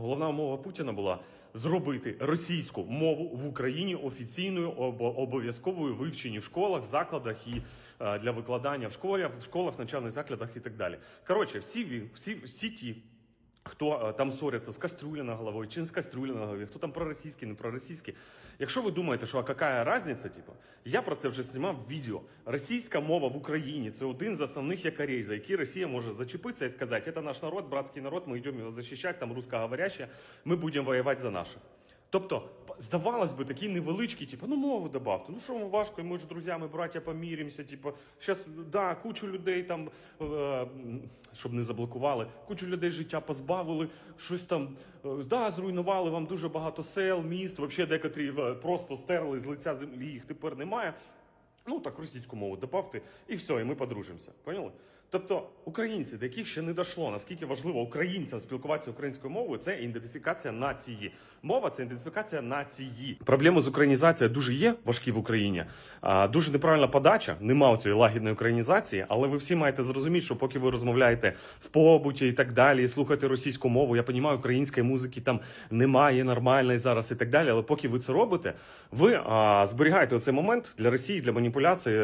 Головна умова Путіна була зробити російську мову в Україні офіційною обо- обов'язковою вивченні в школах, закладах і е, для викладання в школах, в школах, навчальних закладах і так далі. Коротше, всі всі, всі ті. Хто е, там ссоряться з кастрюлі на головою чи не з кастрюлі на голові, хто там проросійський, не проросійський. Якщо ви думаєте, що а яка різниця, типу, я про це вже знімав відео. Російська мова в Україні це один з основних якорей, за які Росія може зачепитися і сказати, це наш народ, братський народ, ми йдемо його захищати, там русскоговоряща, ми будемо воювати за наших. Тобто, здавалось би, такі невеличкі, типу, ну мову добавте. Ну що вам важко, ми ж друзями, браття, поміримося. Типу, зараз, да, кучу людей там, е, щоб не заблокували, кучу людей життя позбавили, щось там, е, да, зруйнували вам дуже багато сел, міст, взагалі декотрі е, просто стерли з лиця землі, їх тепер немає. Ну так російську мову добавте, і все, і ми подружимося. Поняли? Тобто українці, до яких ще не дійшло, наскільки важливо українцям спілкуватися українською мовою, це ідентифікація нації. Мова це ідентифікація нації. Проблеми з українізацією дуже є важкі в Україні. А, дуже неправильна подача, нема цієї лагідної українізації, але ви всі маєте зрозуміти, що поки ви розмовляєте в побуті і так далі, і слухаєте російську мову, я розумію, української музики там немає нормальної зараз і так далі. Але поки ви це робите, ви а, зберігаєте оцей момент для Росії для маніпуляції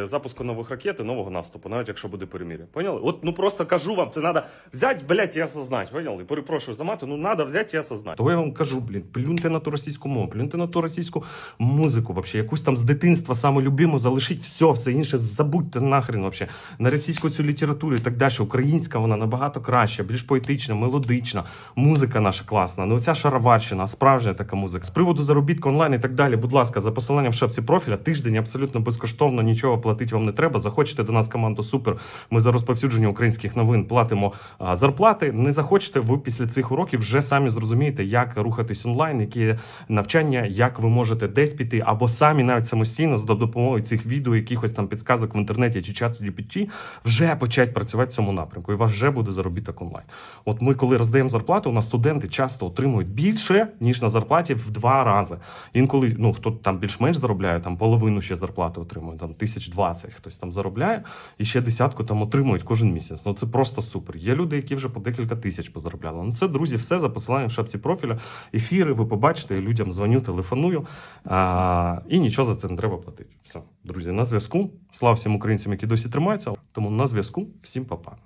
запуску нових ракет і нового наступу, навіть якщо буде перемір'я. Поняли? От ну просто кажу вам, це треба взяти, блядь, і осознати. Поняли? Перепрошую за мати, ну треба взяти і осознати. Того я вам кажу, блін, плюньте на ту російську мову, плюньте на ту російську музику, вообще, якусь там з дитинства саму любиму залишіть все, все інше забудьте нахрен вообще. На російську цю літературу і так далі. Українська вона набагато краща, більш поетична, мелодична. Музика наша класна. Не оця шароварщина, справжня така музика. З приводу заробітку онлайн і так далі. Будь ласка, за посиланням в шапці профіля тиждень абсолютно безкоштовно, нічого платити вам не треба. Захочете до нас команду супер. Ми за розповсюдження українських новин платимо зарплати. Не захочете, ви після цих уроків вже самі зрозумієте, як рухатись онлайн, які навчання, як ви можете десь піти, або самі навіть самостійно за допомогою цих відео, якихось там підсказок в інтернеті чи чату GPT, вже почати працювати в цьому напрямку. І вас вже буде заробіток онлайн. От ми, коли роздаємо зарплату, у нас студенти часто отримують більше, ніж на зарплаті в два рази. Інколи, ну хто там більш-менш заробляє, там половину ще зарплати отримує, там тисяч двадцять хтось там заробляє, і ще десятку там отримують кожен місяць. Ну це просто супер. Є люди, які вже по декілька тисяч позаробляли. Ну це друзі, все за посиланням в шапці профіля. Ефіри, ви побачите, я людям дзвоню, телефоную. А, і нічого за це не треба платити. Все, друзі, на зв'язку. Слава всім українцям, які досі тримаються. Тому на зв'язку. Всім па-па.